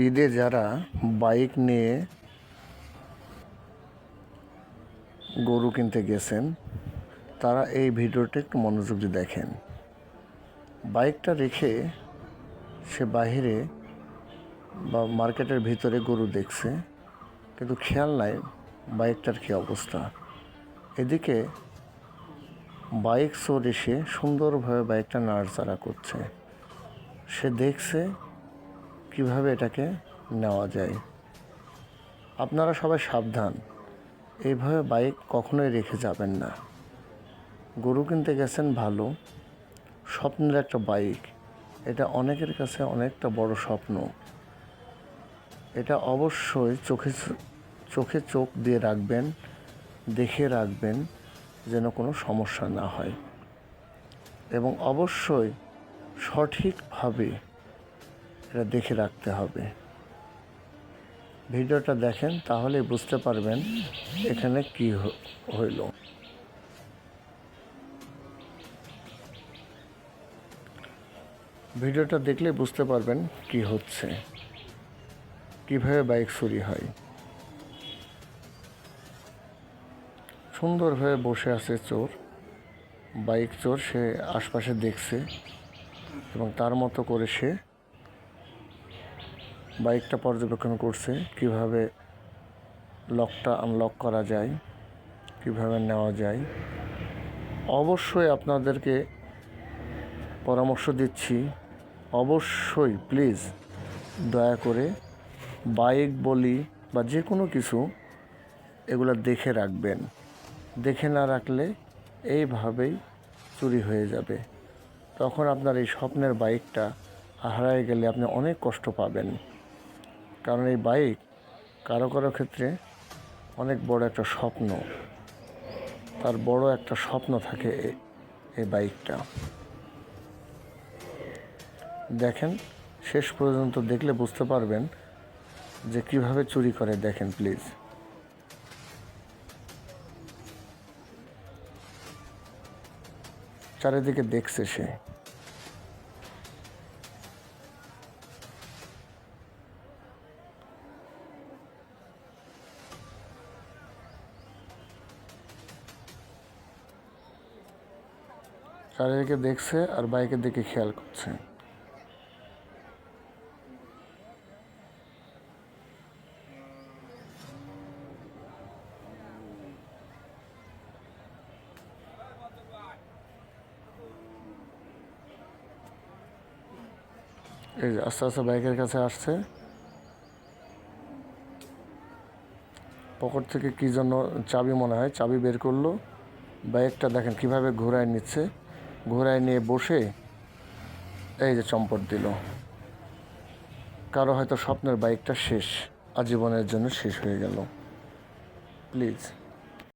ঈদে যারা বাইক নিয়ে গরু কিনতে গেছেন, তারা এই ভিডিওটা একটু মনোযোগ দিয়ে দেখেন। বাইকটা রেখে সে বাহিরে বা মার্কেটের ভিতরে গরু দেখছে, কিন্তু খেয়াল নাই বাইকটার কী অবস্থা। এদিকে বাইক চোর এসে সুন্দরভাবে বাইকটা নাড়াচাড়া করছে। সে দেখছে কীভাবে এটাকে নেওয়া যায়? আপনারা সবাই সাবধান। এইভাবে বাইক কখনোই রেখে যাবেন না। গরু কিনতে গেছেন ভালো, স্বপ্নের একটা বাইক। এটা অনেকের কাছে অনেকটা বড় স্বপ্ন। এটা অবশ্যই চোখে চোখে চোখ দিয়ে রাখবেন, দেখে রাখবেন যেন কোনো সমস্যা না হয়। এবং অবশ্যই সঠিকভাবে এটা দেখে রাখতে হবে। ভিডিওটা দেখেন তাহলে বুঝতে পারবেন এখানে কি হইল। ভিডিওটা দেখলে বুঝতে পারবেন কি হচ্ছে, কীভাবে বাইক চুরি হয়। সুন্দরভাবে বসে আছে চোর। বাইক চোর সে আশপাশে দেখছে এবং তার মতো করে সে বাইকটা পর্যবেক্ষণ করছে, কীভাবে লকটা আনলক করা যায়, কীভাবে নেওয়া যায়। অবশ্যই আপনাদেরকে পরামর্শ দিচ্ছি। অবশ্যই প্লিজ দয়া করে বাইক বলি বা যে কোনো কিছু এগুলো দেখে রাখবেন। দেখে না রাখলে এইভাবেই চুরি হয়ে যাবে। তখন আপনার এই স্বপ্নের বাইকটা হারায় গেলে আপনি অনেক কষ্ট পাবেন। কারণ এই বাইক কারও কারও ক্ষেত্রে অনেক বড় একটা স্বপ্ন। তার বড় একটা স্বপ্ন থাকে এই বাইকটা। দেখেন, শেষ পর্যন্ত দেখলে বুঝতে পারবেন যে কীভাবে চুরি করে। দেখেন প্লিজ চারিদিকে দেখছে সে। চারিদিকে দেখছে আর বাইকের দিকে খেয়াল করছে। এই যে আস্তে আস্তে বাইকের কাছে আসছে। পকেট থেকে কি জন্য চাবি মনে হয়, চাবি বের করল। বাইকটা দেখেন কীভাবে ঘোরায় নিচ্ছে। ঘোরায় নিয়ে বসে এই যে চম্পট দিল। কারও হয়তো স্বপ্নের বাইকটা শেষ, আজীবনের জন্য শেষ হয়ে গেল। প্লিজ।